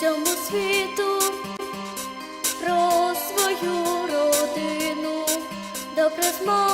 всьому світу про свою родину добре змогу.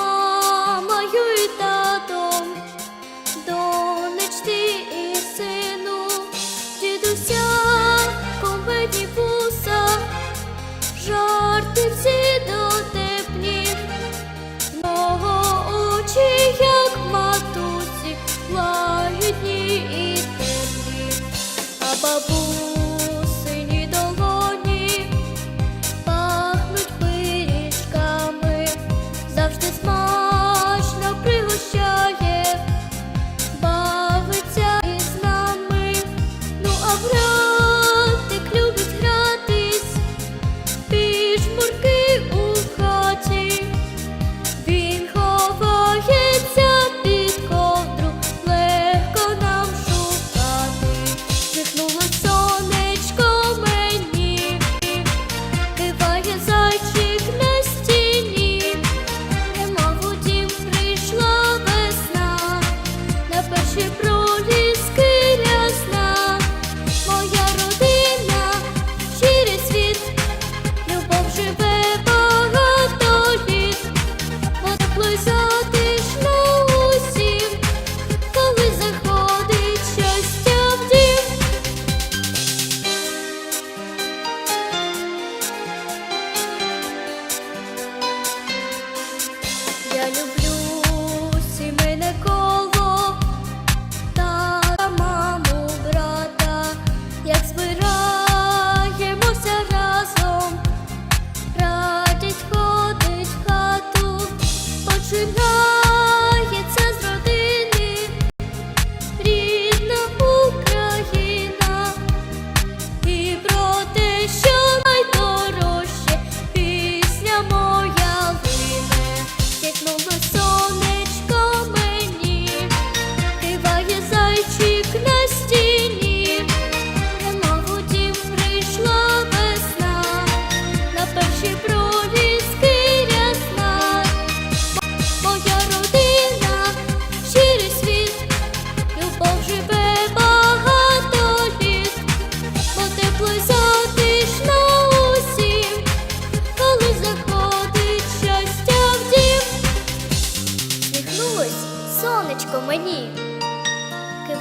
люблю.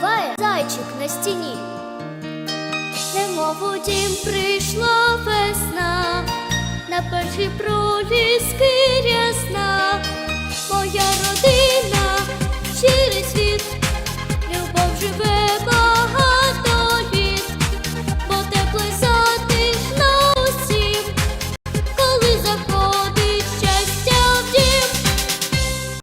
співає зайчик на стіні, немов у дім прийшла весна на перші проліски.